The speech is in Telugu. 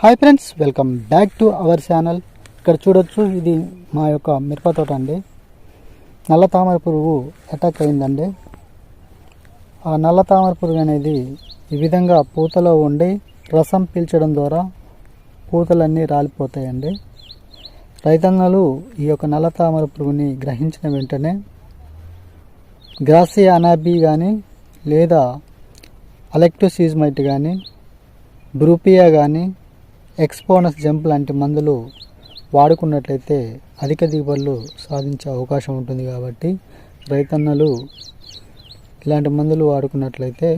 Hi friends welcome back to our channel ఇక్కడ చూడొచ్చు ఇది మా యొక్క మిరప తోట అండి. నల్ల తామర పురుగు అటాక్ అయిందండి. ఆ నల్ల తామర పురుగు అనేది ఈ విధంగా పూతలో ఉండి రసం పీల్చడం ద్వారా పూతలన్నీ రాలిపోతాయండి. రైతన్నలు ఈ యొక్క నల్ల తామర పురుగుని గ్రహించిన వెంటనే గ్రాసియా అనాబీ కానీ లేదా అలెక్టోసీజ్మైట్ కానీ బ్రూపియా కానీ ఎక్స్పోనస్ జంప్ లాంటి మందులు వాడుకున్నట్లయితే అధిక దిగుబడులు సాధించే అవకాశం ఉంటుంది కాబట్టి రైతన్నలు ఇలాంటి మందులు వాడుకున్నట్లయితే